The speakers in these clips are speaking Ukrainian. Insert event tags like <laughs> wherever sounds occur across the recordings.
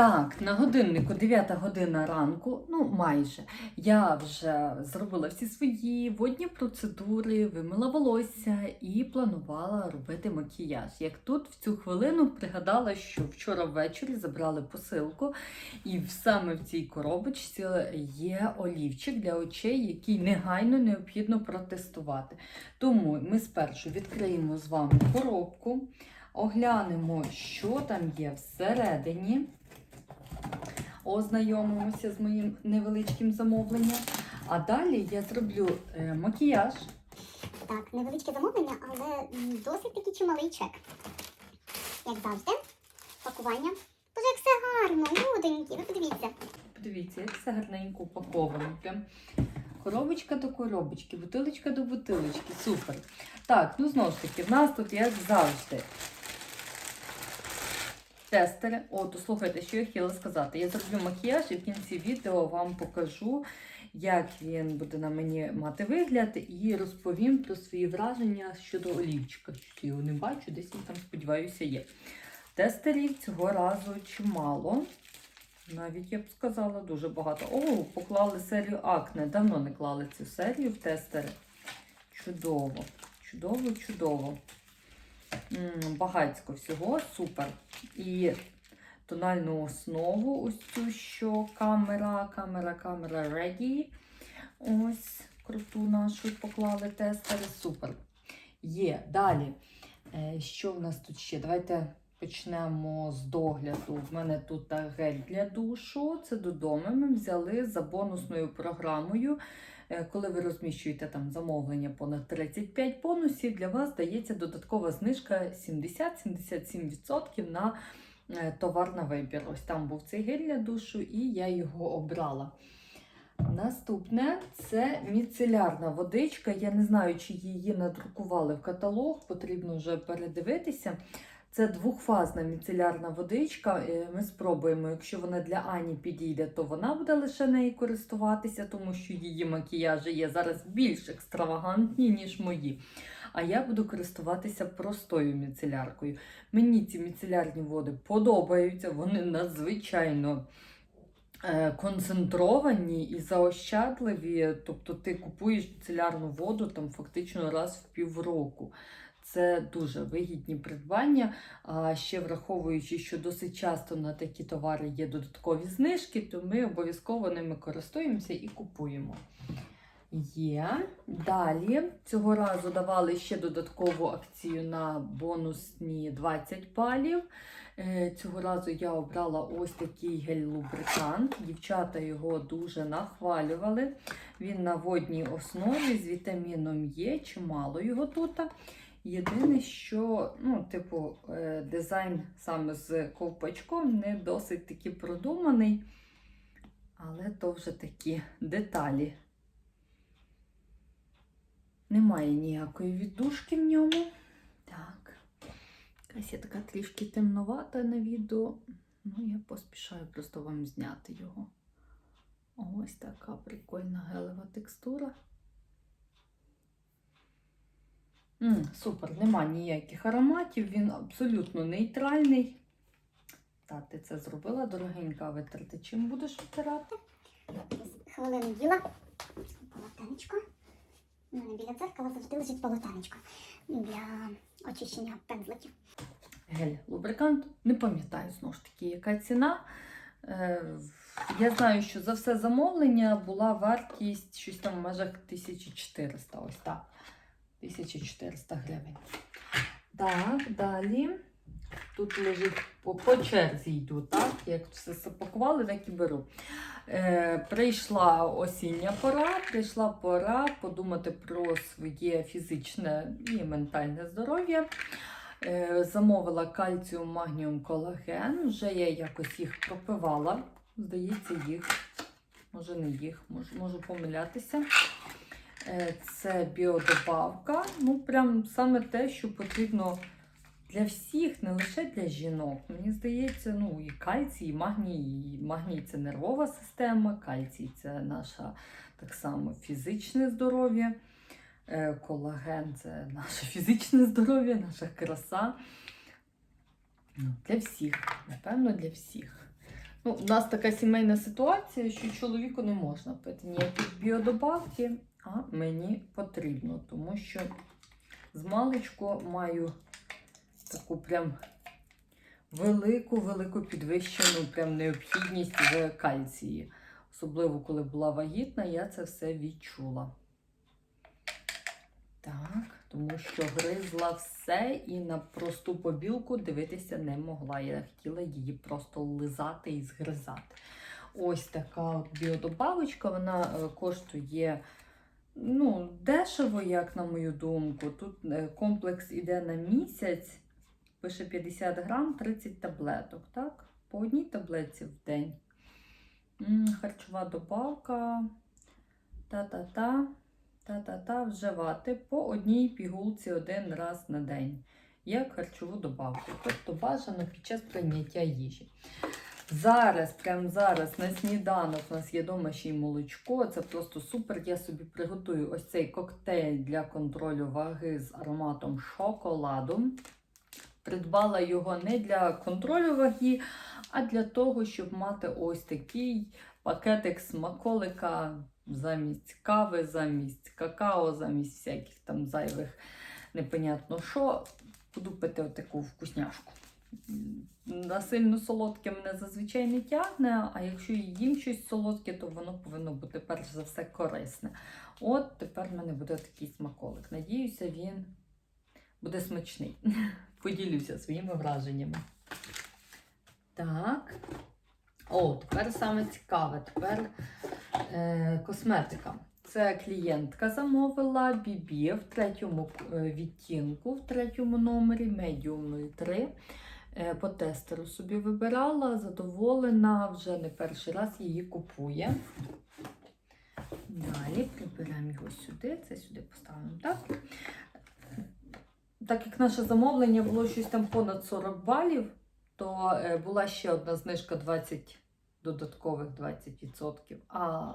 Так, на годиннику 9 година ранку, ну майже. Я вже зробила всі свої водні процедури, вимила волосся і планувала робити макіяж. Як тут в цю хвилину пригадала, що вчора ввечері забрали посилку, і саме в цій коробочці є олівчик для очей, який негайно необхідно протестувати. Тому ми спершу відкриємо з вами коробку, оглянемо, що там є всередині. Ознайомимося з моїм невеличким замовленням. А далі я зроблю е, макіяж. Так, невеличке замовлення, але досить таки чималий чек. Як завжди, пакування. Боже, як все гарно, люденькі, ви подивіться. Подивіться, як все гарненько упаковано. Прям коробочка до коробочки, бутилочка до бутилочки. Супер. Так, ну знову ж таки, в нас тут, як завжди, тестери. О, то слухайте, що я хотіла сказати. Я зроблю макіяж і в кінці відео вам покажу, як він буде на мені мати вигляд, і розповім про свої враження щодо олівчика. Я його не бачу, десь він там, сподіваюся, є. Тестерів цього разу чимало. Навіть я б сказала дуже багато. О, поклали серію Акне. Давно не клали цю серію в тестери. Чудово, чудово, чудово. Багацько всього, супер. І тональну основу, ось цю, що камера, камера, камера ready. Ось круту нашу поклали тестери. Супер. Є. Далі. Е, Що в нас тут ще? Давайте почнемо з догляду. В мене тут гель для душу. Це додому. Ми взяли за бонусною програмою. Е, Коли ви розміщуєте там замовлення понад 35 бонусів, для вас дається додаткова знижка 70-77% на е, товар на вибір. Ось там був цей гель для душу, і я його обрала. Наступне це міцелярна водичка. Я не знаю, чи її надрукували в каталог, потрібно вже передивитися. Це двохфазна міцелярна водичка. Е, Ми спробуємо. Якщо вона для Ані підійде, то вона буде лише нею користуватися, тому що її макіяжі є зараз більш екстравагантні, ніж мої. А я буду користуватися простою міцеляркою. Мені ці міцелярні води подобаються, вони надзвичайно е, концентровані і заощадливі. Тобто ти купуєш міцелярну воду там фактично раз в півроку. Це дуже вигідні придбання. А ще враховуючи, що досить часто на такі товари є додаткові знижки, то ми обов'язково ними користуємося і купуємо. Є. Далі цього разу давали ще додаткову акцію на бонусні 20 балів. Е, Цього разу я обрала ось такий гель-лубрикант. Дівчата його дуже нахвалювали. Він на водній основі з вітаміном Є, чимало його тут. Єдине, що ну, типу, е, дизайн саме з ковпачком не досить таки продуманий, але то вже такі деталі. Немає ніякої віддушки в ньому. Так. Якась я така трішки темновата на відео. Ну, я поспішаю просто вам зняти його. Ось така прикольна гелева текстура. М, супер, нема ніяких ароматів, він абсолютно нейтральний. Так, ти це зробила, дорогенька, витерти. Чим будеш витирати? Хвилину діла. Полотенечко. У мене біля дзеркала завжди лежить полотенечко для очищення пензликів. Гель, лубрикант. Не пам'ятаю знову ж таки, яка ціна. Е, я знаю, що за все замовлення була вартість щось там в межах 1400. Ось так. 1400 гривень. Так, далі. Тут лежить по, по черзі йду, так? Як все запакували, так і беру. Е, прийшла осіння пора, прийшла пора подумати про своє фізичне і ментальне здоров'я. Е, замовила кальціум, магніум, колаген. Вже я якось їх пропивала. Здається, їх. Може, не їх, можу, можу помилятися. Е, Це біодобавка. Ну, прям саме те, що потрібно для всіх, не лише для жінок. Мені здається, ну і кальцій, і магній. І магній це нервова система, кальцій це наше так само фізичне здоров'я. Е, Колаген це наше фізичне здоров'я, наша краса. Ну, Для всіх, напевно, для всіх. Ну, у нас така сімейна ситуація, що чоловіку не можна пити ніякі біодобавки, а мені потрібно, тому що з маличку маю таку прям велику-велику підвищену прям необхідність в кальції. Особливо, коли була вагітна, я це все відчула. Так, тому що гризла все і на просту побілку дивитися не могла. Я хотіла її просто лизати і згризати. Ось така біодобавочка, вона е, коштує ну, дешево, як на мою думку. Тут е, комплекс іде на місяць, пише 50 грам, 30 таблеток, так? По одній таблетці в день. Харчова добавка. Та-та-та. Та-та-та вживати по одній пігулці один раз на день, як харчову добавку. Тобто бажано під час прийняття їжі. Зараз, прямо зараз, на сніданок у нас є дома ще й молочко. Це просто супер. Я собі приготую ось цей коктейль для контролю ваги з ароматом шоколаду. Придбала його не для контролю ваги, а для того, щоб мати ось такий пакетик смаколика замість кави, замість какао, замість всяких там зайвих непонятно що. Буду пити отаку вкусняшку. М, На сильно солодке мене зазвичай не тягне, а якщо їм щось солодке, то воно повинно бути перш за все корисне. От тепер в мене буде такий смаколик. Надіюся, він буде смачний. <laughs> Поділюся своїми враженнями. Так. О, тепер саме цікаве. Тепер е, косметика. Це клієнтка замовила Бібі в третьому е, відтінку, в третьому номері, медіум 03. Е, по тестеру собі вибирала, задоволена, вже не перший раз її купує. Далі приберемо його сюди, це сюди поставимо, так? Так як наше замовлення було щось там понад 40 балів, то е, була ще одна знижка 20 додаткових 20%. А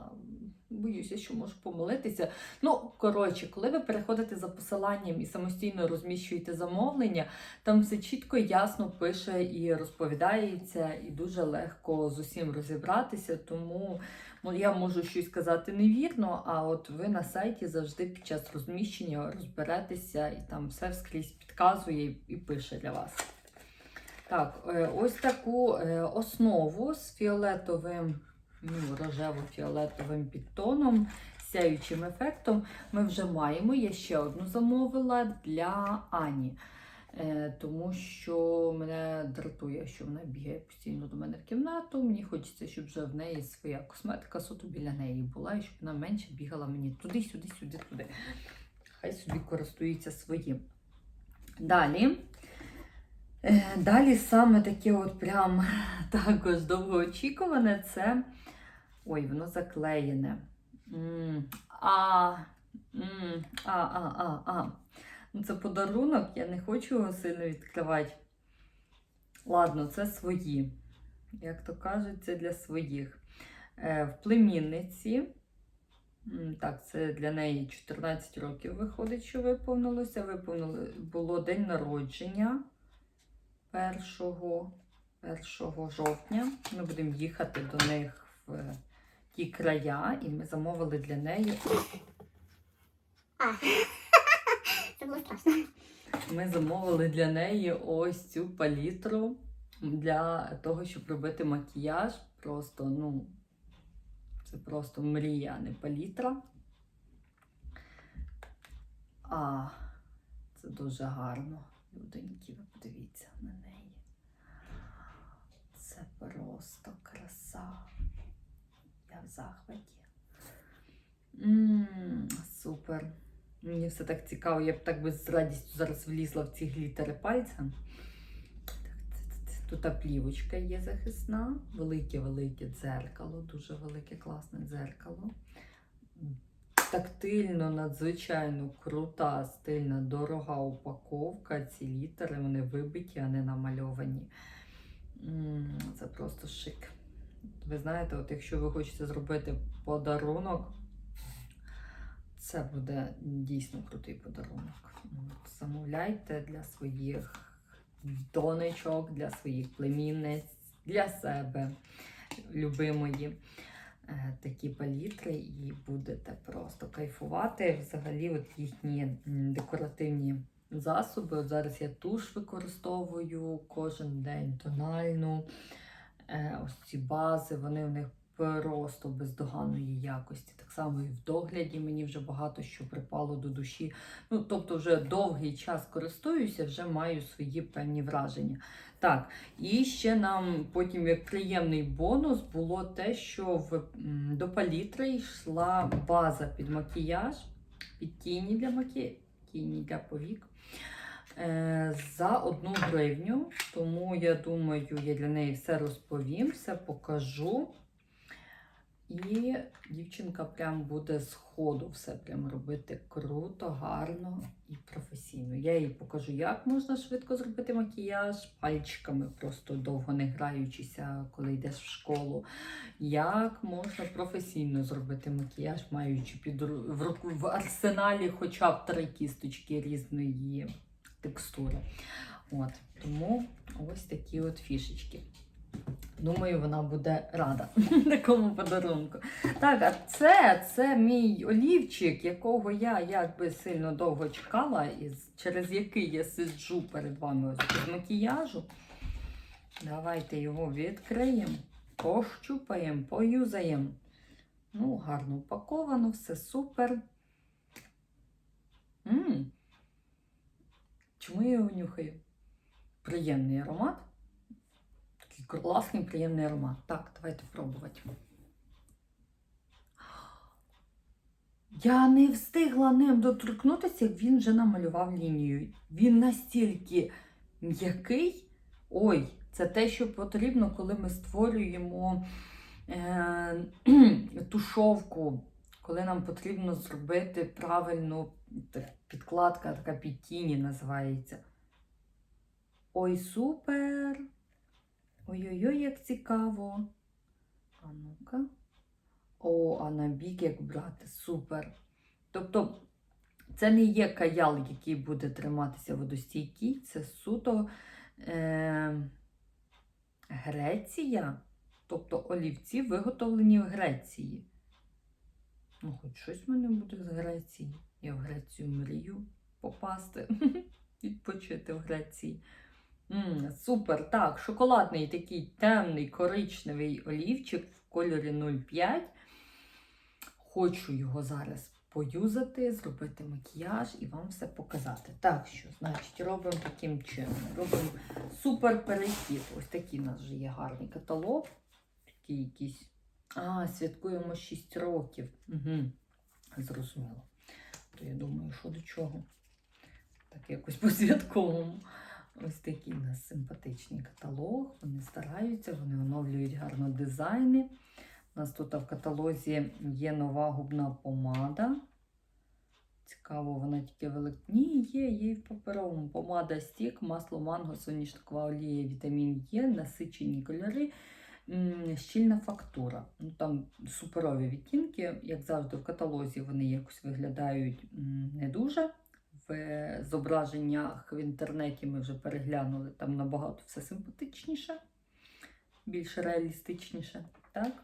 боюся, що можу помилитися. Ну, коротше, коли ви переходите за посиланням і самостійно розміщуєте замовлення, там все чітко ясно пише і розповідається, і дуже легко з усім розібратися. Тому ну, я можу щось казати невірно, а от ви на сайті завжди під час розміщення розберетеся і там все скрізь підказує і пише для вас. Так, е, ось таку е, основу з фіолетовим, ну, рожево-фіолетовим підтоном, сяючим ефектом ми вже маємо. Я ще одну замовила для Ані. Е, Тому що мене дратує, що вона бігає постійно до мене в кімнату. Мені хочеться, щоб вже в неї своя косметика суто біля неї була, і щоб вона менше бігала мені туди, сюди, сюди, туди. Хай собі користується своїм. Далі. Е, Далі саме таке от прям <laughs> також довгоочікуване це. Ой, воно заклеєне. А, а, а, а, а. Ну, це подарунок, я не хочу його сильно відкривати. Ладно, це свої. Як то кажуть, це для своїх. Е, В племінниці. Так, це для неї 14 років виходить, що виповнилося. Виповнили було день народження 1, 1 жовтня. Ми будемо їхати до них в ті края, і ми замовили для неї. А, <laughs> це було страшно. Ми замовили для неї ось цю палітру для того, щоб робити макіяж. Просто, ну, це просто мрія, а не палітра. А, це дуже гарно. Люденькі, ви подивіться на неї. Це просто краса. Я в захваті. М, супер. Мені все так цікаво, я б так би з радістю зараз влізла в ці глітери ц. Тут плівочка є захисна, велике-велике дзеркало, дуже велике, класне дзеркало. Тактильно, надзвичайно крута, стильна, дорога упаковка. Ці літери вони вибиті, а не намальовані. Це просто шик. Ви знаєте, от якщо ви хочете зробити подарунок, це буде дійсно крутий подарунок. Замовляйте для своїх донечок, для своїх племінниць, для себе. любимої такі палітри, і будете просто кайфувати. Взагалі, от їхні декоративні засоби. От зараз я туш використовую кожен день тональну. Е, ось ці бази, вони в них просто бездоганної якості. Так само і в догляді мені вже багато що припало до душі. Ну, тобто, вже довгий час користуюся, вже маю свої певні враження. Так, і ще нам потім як приємний бонус було те, що в, до палітри йшла база під макіяж, під тіні для макі... тіні для повік. е, За одну гривню, тому я думаю, я для неї все розповім, все покажу. І дівчинка прям буде з ходу все прям робити круто, гарно і професійно. Я їй покажу, як можна швидко зробити макіяж пальчиками, просто довго не граючися, коли йдеш в школу. Як можна професійно зробити макіяж, маючи під в руку в арсеналі хоча б три кісточки різної текстури. От, тому ось такі от фішечки. Думаю, вона буде рада <laughs> такому подарунку. Так, а це, це мій олівчик, якого я якби сильно довго чекала, і через який я сиджу перед вами ось без макіяжу. Давайте його відкриємо, пощупаємо, поюзаємо. Ну, гарно упаковано, все супер. м Чому я його нюхаю? Приємний аромат. Класний, приємний аромат. Так, давайте пробувати. Я не встигла ним доторкнутися, як він вже намалював лінію. Він настільки м'який. Ой, це те, що потрібно, коли ми створюємо е, <clears throat> тушовку, коли нам потрібно зробити правильну підкладка, така під тіні називається. Ой, супер! Ой-ой-ой, як цікаво. А ну-ка. О, а на бік як брати. Супер. Тобто, це не є каял, який буде триматися водостійкий, це суто е- Греція. Тобто олівці виготовлені в Греції. Ну, хоч щось в мене буде з Греції. Я в Грецію мрію попасти, <laughs> відпочити в Греції. М, супер. Так, шоколадний такий темний коричневий олівчик в кольорі 05. Хочу його зараз поюзати, зробити макіяж і вам все показати. Так що, значить, робимо таким чином. Робимо супер перехід. Ось такий у нас вже є гарний каталог. Такий якийсь. А, святкуємо 6 років. Угу. Зрозуміло. То я думаю, що до чого. Так якось <laughs> по-святковому. Ось такий у нас симпатичний каталог. Вони стараються, вони оновлюють гарно дизайни. У нас тут в каталозі є нова губна помада. Цікаво, вона тільки велика. Ні, є, є і в паперовому. Помада стік, масло манго, соняшникова олія, вітамін Є, насичені кольори, щільна фактура. Ну, там суперові відтінки, як завжди, в каталозі вони якось виглядають не дуже в зображеннях в інтернеті ми вже переглянули, там набагато все симпатичніше, більш реалістичніше. Так?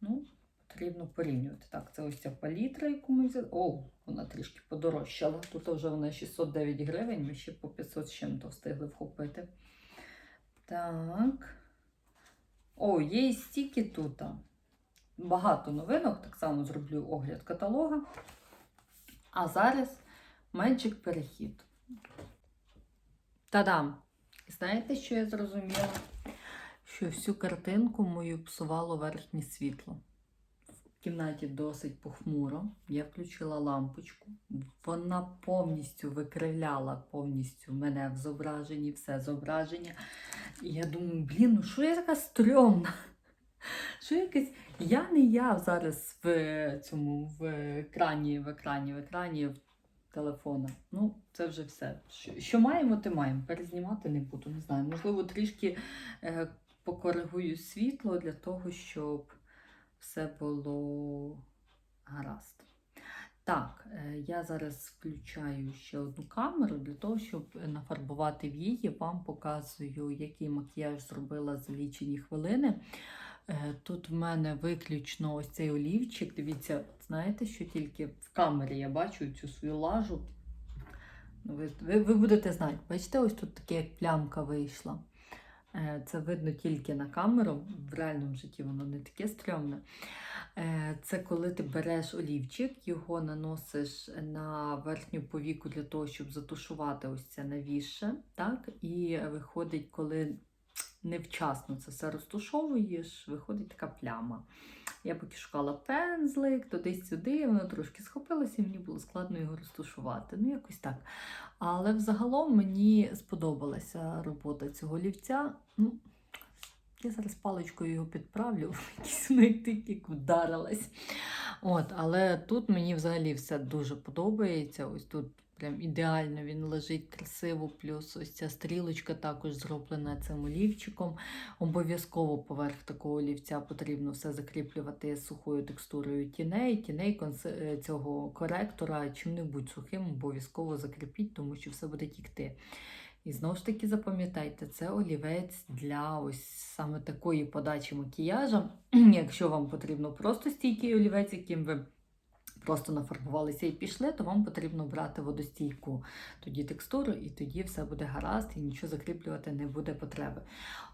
Ну, потрібно порівнювати. Так, це ось ця палітра, яку ми взяли. О, вона трішки подорожчала. Тут вже вона 609 гривень, ми ще по 500 з чим-то встигли вхопити. Так. О, є і стіки тут. Багато новинок, так само зроблю огляд каталога. А зараз Magic перехід. Та-дам! Знаєте, що я зрозуміла? Що всю картинку мою псувало верхнє світло. В кімнаті досить похмуро. Я включила лампочку. Вона повністю викривляла повністю мене в зображенні, все зображення. І я думаю, блін, ну що я така стрьомна? <laughs> Що якесь. Я не я зараз в цьому в екрані, в екрані, в екрані в телефона. Ну, це вже все. Що, що маємо, те маємо. Перезнімати не буду. Не знаю. Можливо, трішки е, покоригую світло для того, щоб все було гаразд. Так, е, я зараз включаю ще одну камеру для того, щоб нафарбувати вії. Вам показую, який макіяж зробила за лічені хвилини. Е, Тут в мене виключно ось цей олівчик. Дивіться, знаєте, що тільки в камері я бачу цю свою лажу. Ну, Ви, ви, ви будете знати, бачите, ось тут таке як плямка вийшла. Е, Це видно тільки на камеру, в реальному житті воно не таке стрьомне. Е, Це коли ти береш олівчик, його наносиш на верхню повіку для того, щоб затушувати ось це навіше. Так? І виходить, коли невчасно це все розтушовуєш, виходить така пляма. Я поки шукала пензлик, туди-сюди, воно трошки схопилося, і мені було складно його розтушувати. Ну, якось так. Але взагалом мені сподобалася робота цього олівця. Ну, я зараз паличкою його підправлю, <laughs> якийсь як вдарилась. От, але тут мені взагалі все дуже подобається. Ось тут прям ідеально він лежить красиво, плюс ось ця стрілочка також зроблена цим олівчиком. Обов'язково поверх такого олівця потрібно все закріплювати сухою текстурою тіней. Тіней е, цього коректора чим-небудь сухим обов'язково закріпіть, тому що все буде тікти. І знову ж таки запам'ятайте, це олівець для ось саме такої подачі макіяжа. <clears throat> Якщо вам потрібно просто стійкий олівець, яким ви просто нафарбувалися і пішли, то вам потрібно брати водостійку тоді текстуру, і тоді все буде гаразд, і нічого закріплювати не буде потреби.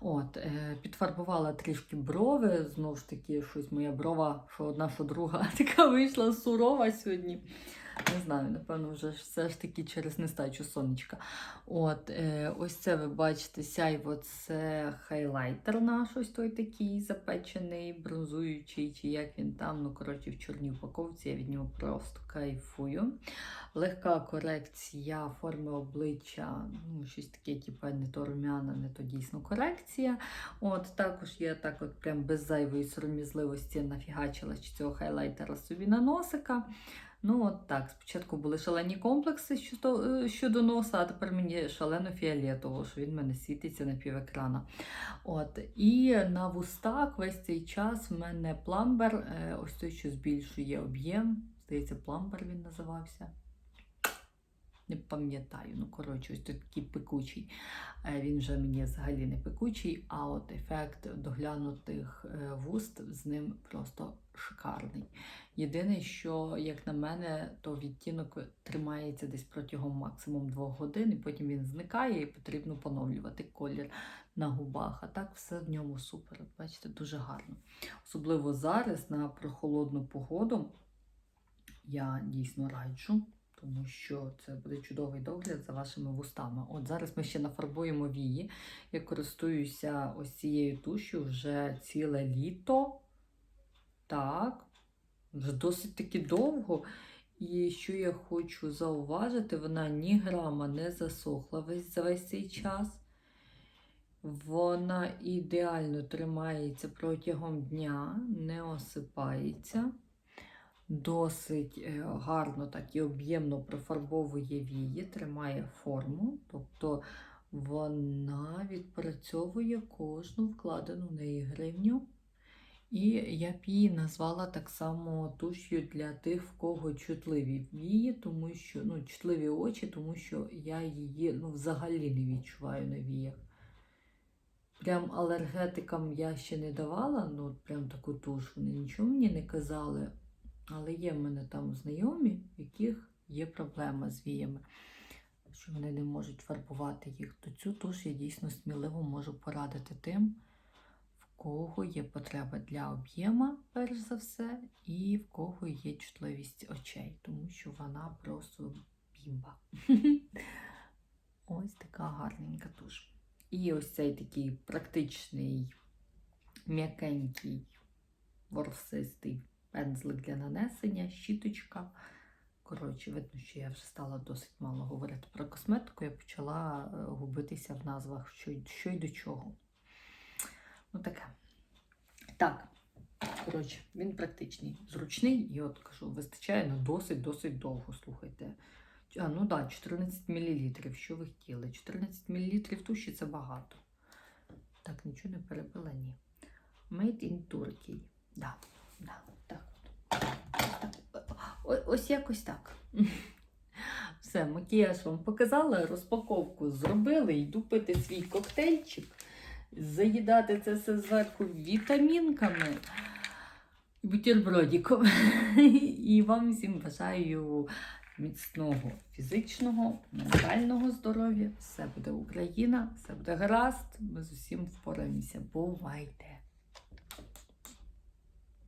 От, е, підфарбувала трішки брови. Знову ж таки, щось моя брова, що одна, що друга, <laughs> така вийшла сурова сьогодні. Не знаю, напевно, вже все ж таки через нестачу сонечка. От, е, ось це ви бачите, сяйво це хайлайтер наш, ось той такий запечений, бронзуючий, чи як він там. Ну, коротше, в чорній упаковці я від нього просто кайфую. Легка корекція форми обличчя, ну, щось таке, типу, не то румяна, не то дійсно корекція. От, також я так от прям без зайвої сором'язливості нафігачила ще цього хайлайтера собі на носика. Ну, от так, спочатку були шалені комплекси щодо, е, щодо носа, а тепер мені шалено фіолетово, що він в мене світиться на півекрана. От. І на вустах весь цей час в мене пламбер, е, ось той, що збільшує об'єм. Здається, пламбер він називався. Не пам'ятаю, ну коротше, ось такий пекучий. Е, Він вже мені взагалі не пекучий, а от ефект доглянутих вуст з ним просто шикарний. Єдине, що, як на мене, то відтінок тримається десь протягом максимум двох годин, і потім він зникає, і потрібно поновлювати колір на губах. А так все в ньому супер. Бачите, дуже гарно. Особливо зараз на прохолодну погоду я дійсно раджу. Тому що це буде чудовий догляд за вашими вустами. От зараз ми ще нафарбуємо вії. Я користуюся ось цією тушю вже ціле літо. Так, вже досить таки довго. І що я хочу зауважити, вона ні грама не засохла весь за весь цей час. Вона ідеально тримається протягом дня, не осипається. Досить е, гарно так і об'ємно профарбовує вії, тримає форму. Тобто вона відпрацьовує кожну вкладену в неї гривню. І я б її назвала так само туш'ю для тих, в кого чутливі вії, тому що ну, чутливі очі, тому що я її ну, взагалі не відчуваю на віях. Прям алергетикам я ще не давала, ну прям таку туш, вони нічого мені не казали. Але є в мене там знайомі, в яких є проблема з віями, що вони не можуть фарбувати їх. То цю туш я дійсно сміливо можу порадити тим, кого є потреба для об'єма, перш за все, і в кого є чутливість очей, тому що вона просто бімба. <laughs> Ось така гарненька туш. І ось цей такий практичний, м'якенький, ворсистий пензлик для нанесення, щіточка. Коротше, видно, що я вже стала досить мало говорити про косметику. Я почала е, губитися в назвах, що, що й до чого. Ну таке. Так, коротше, він практичний, зручний, і от кажу, вистачає на досить-досить довго, слухайте. А, ну так, да, 14 мл. Що ви хотіли? 14 мл туші це багато. Так, нічого не перебила, ні. Made in Turkey. Да, да, так. так. О- Ось якось так. <laughs> Все, макіяж вам показала, розпаковку зробили, йду пити свій коктейльчик. Заїдати це все зверху вітамінками і бутербродіком. <laughs> І вам всім бажаю міцного фізичного, ментального здоров'я. Все буде Україна, все буде гаразд. Ми з усім впораємося. Бувайте!